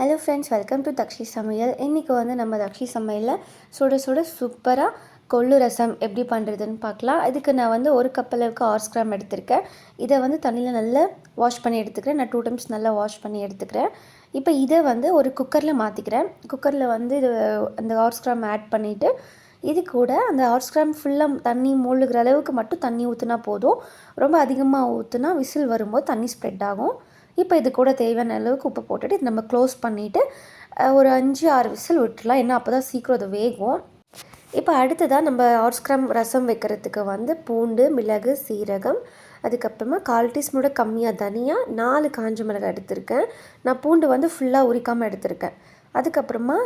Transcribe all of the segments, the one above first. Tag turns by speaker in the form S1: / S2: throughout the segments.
S1: Hello friends welcome to Thakshi சமையல் இன்றைக்கி வந்து நம்ம தக்ஷி சமையலில் சுட சுட சூப்பராக கொள்ளு ரசம் எப்படி பண்ணுறதுன்னு பார்க்கலாம். இதுக்கு நான் வந்து ஒரு கப் அளவுக்கு ஆர்ஸ் கிராம் எடுத்திருக்கேன். இதை வந்து தண்ணியில் நல்லா வாஷ் பண்ணி எடுத்துக்கிறேன். நான் டூ டைம்ஸ் நல்லா வாஷ் பண்ணி எடுத்துக்கிறேன். இப்போ இதை வந்து ஒரு குக்கரில் மாற்றிக்கிறேன் குக்கரில் வந்து இது அந்த ஆர்ஸ் கிராம் ஆட் பண்ணிவிட்டு இது கூட அந்த ஹார்ஸ் கிராம் ஃபுல்லாக தண்ணி மூழ்கிற அளவுக்கு மட்டும் தண்ணி ஊற்றினா போதும். ரொம்ப அதிகமாக ஊற்றுனா விசில் வரும்போது தண்ணி ஸ்ப்ரெட் ஆகும். இப்போ இது கூட தேவையான அளவுக்கு உப்பு போட்டுட்டு இது நம்ம க்ளோஸ் பண்ணிவிட்டு ஒரு அஞ்சு ஆறு விசில் விட்டுலாம் ஏன்னா அப்போ தான் சீக்கிரம் அது வேகும். இப்போ அடுத்ததாக நம்ம ஆர்ஸ்கிராம் ரசம் வைக்கிறதுக்கு வந்து பூண்டு மிளகு சீரகம் அதுக்கப்புறமா கால் டீஸ்பூனோட கம்மியாக தனியாக நாலு காஞ்ச மிளகாய் எடுத்திருக்கேன். நான் பூண்டு வந்து ஃபுல்லாக உரிக்காமல் எடுத்திருக்கேன். அதுக்கப்புறமா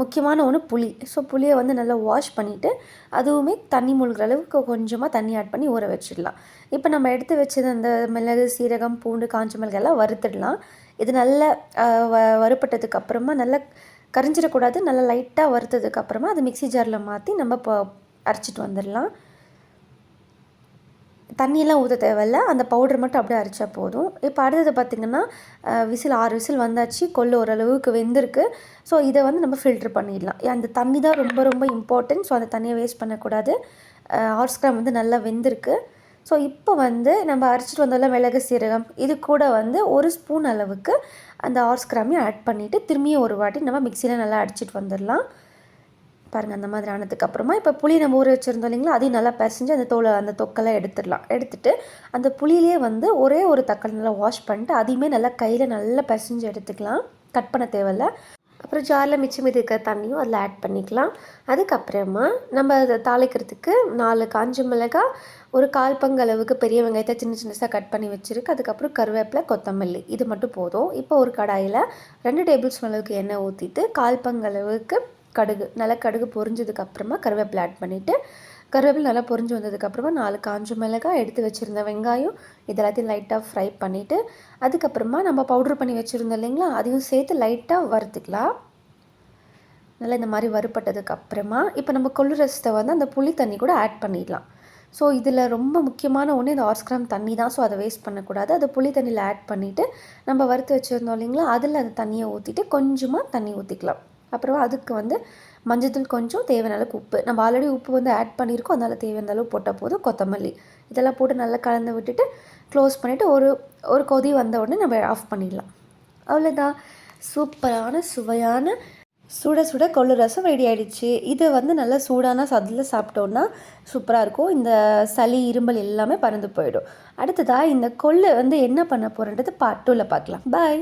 S1: முக்கியமான ஒன்று புளி. ஸோ புளியை வந்து நல்லா வாஷ் பண்ணிவிட்டு அதுவுமே தண்ணி மூழ்கிற அளவுக்கு கொஞ்சமாக தண்ணி ஆட் பண்ணி ஊற வச்சிடலாம். இப்போ நம்ம எடுத்து வச்சது அந்த மிளகு சீரகம் பூண்டு காஞ்ச மிளகு எல்லாம் வறுத்துடலாம். இது நல்லா வ வறுப்பட்டதுக்கு அப்புறமா நல்லா கரிஞ்சிடக்கூடாது. நல்லா லைட்டாக வறுத்ததுக்கப்புறமா அது மிக்சி ஜாரில் மாற்றி நம்ம இப்போ அரைச்சிட்டு வந்துடலாம். தண்ணியெல்லாம் ஊற்ற தேவையில்ல. அந்த பவுடர் மட்டும் அப்படியே அரைச்சா போதும். இப்போ அடுத்தது பார்த்திங்கன்னா விசில் ஆறு விசில் வந்தாச்சு. கொள்ளு ஓரளவுக்கு வெந்திருக்கு. ஸோ இதை வந்து நம்ம ஃபில்ட்ரு பண்ணிடலாம். அந்த தண்ணி தான் ரொம்ப ரொம்ப இம்பார்ட்டன்ட் ஸோ அந்த தண்ணியை வேஸ்ட் பண்ணக்கூடாது. ஹார்ஸ்கிராம் வந்து நல்லா வெந்திருக்கு. ஸோ இப்போ வந்து நம்ம அரைச்சிட்டு வந்தோம்ல மிளகு சீரகம் இது கூட வந்து ஒரு ஸ்பூன் அளவுக்கு அந்த ஹார்ஸ்கிராமையும் ஆட் பண்ணிவிட்டு திரும்பியும் ஒரு வாட்டி நம்ம மிக்சியில் நல்லா அடிச்சிட்டு வந்துடலாம். பாருங்கள் அந்த மாதிரி ஆனதுக்கப்புறமா இப்போ புளி நம்ம ஊற வச்சுருந்தோம் இல்லைங்களா அதையும் நல்லா பிசைஞ்சு அந்த தோலை அந்த தொக்கெல்லாம் எடுத்துடலாம். எடுத்துட்டு அந்த புளியிலே வந்து ஒரே ஒரு தக்காளி நல்லா வாஷ் பண்ணிட்டு அதையுமே நல்லா கையில் நல்லா பிசைஞ்சு எடுத்துக்கலாம். கட் பண்ண தேவையில்ல. அப்புறம் ஜாரில் மிச்சம் மீதி இருக்கிற தண்ணியும் அதில் ஆட் பண்ணிக்கலாம். அதுக்கப்புறமா நம்ம அதை தாளிக்கிறதுக்கு நாலு காஞ்ச மிளகாய் ஒரு கால் பங்கு அளவுக்கு பெரிய வெங்காயத்தை சின்ன சின்னதாக கட் பண்ணி வச்சுருக்கு. அதுக்கப்புறம் கருவேப்பிலை கொத்தமல்லி. இது மட்டும் போதும். இப்போ ஒரு கடாயில் ரெண்டு டேபிள் ஸ்பூன் அளவுக்கு எண்ணெய் ஊற்றிட்டு கால் பங்கு அளவுக்கு கடுகு நல்லா கடுகு பொரிஞ்சதுக்கப்புறமா கருவேப்பிலை ஆட் பண்ணிவிட்டு கருவேப்பிலை நல்லா பொரிஞ்சு வந்ததுக்கப்புறமா நாலு காஞ்ச மிளகாய் எடுத்து வச்சுருந்த வெங்காயம் இது எல்லாத்தையும் லைட்டாக ஃப்ரை பண்ணிவிட்டு அதுக்கப்புறமா நம்ம பவுட்ரு பண்ணி வச்சுருந்தோம் இல்லைங்களா அதையும் சேர்த்து லைட்டாக வறுத்துக்கலாம். நல்லா இந்த மாதிரி வறுப்பட்டதுக்கப்புறமா இப்போ நம்ம கொள்ளு ரசத்தை வந்து அந்த புளி தண்ணி கூட ஆட் பண்ணிடலாம். ஸோ இதில் ரொம்ப முக்கியமான ஒன்று இந்த ஆர்ஸ் கிராம் தண்ணி தான். ஸோ அதை வேஸ்ட் பண்ணக்கூடாது. அதை புளி தண்ணியில் ஆட் பண்ணிவிட்டு நம்ம வறுத்து வச்சுருந்தோம் இல்லைங்களா அதில் அந்த தண்ணியை ஊற்றிட்டு கொஞ்சமாக தண்ணி ஊற்றிக்கலாம் அப்புறம் அதுக்கு வந்து மஞ்சத்தூள் கொஞ்சம் தேவையான அளவுக்கு உப்பு. நம்ம ஆல்ரெடி உப்பு வந்து ஆட் பண்ணியிருக்கோம். அதனால் தேவையான அளவு போட்டால் போதும். கொத்தமல்லி இதெல்லாம் போட்டு நல்லா கலந்து விட்டுட்டு க்ளோஸ் பண்ணிவிட்டு ஒரு ஒரு கொதி வந்த உடனே நம்ம ஆஃப் பண்ணிடலாம். அவ்வளோதான் சூப்பரான சுவையான சுட சுட கொள்ளு ரசம் ரெடி ஆகிடுச்சு இது வந்து நல்லா சூடான சதில் சாப்பிட்டோன்னா சூப்பராக இருக்கும். இந்த சளி இரும்பல் எல்லாமே பறந்து போயிடும். அடுத்ததாக இந்த கொள்ளு வந்து என்ன பண்ண போகிறன்றது பார்ட் டூவில் பார்க்கலாம். பாய்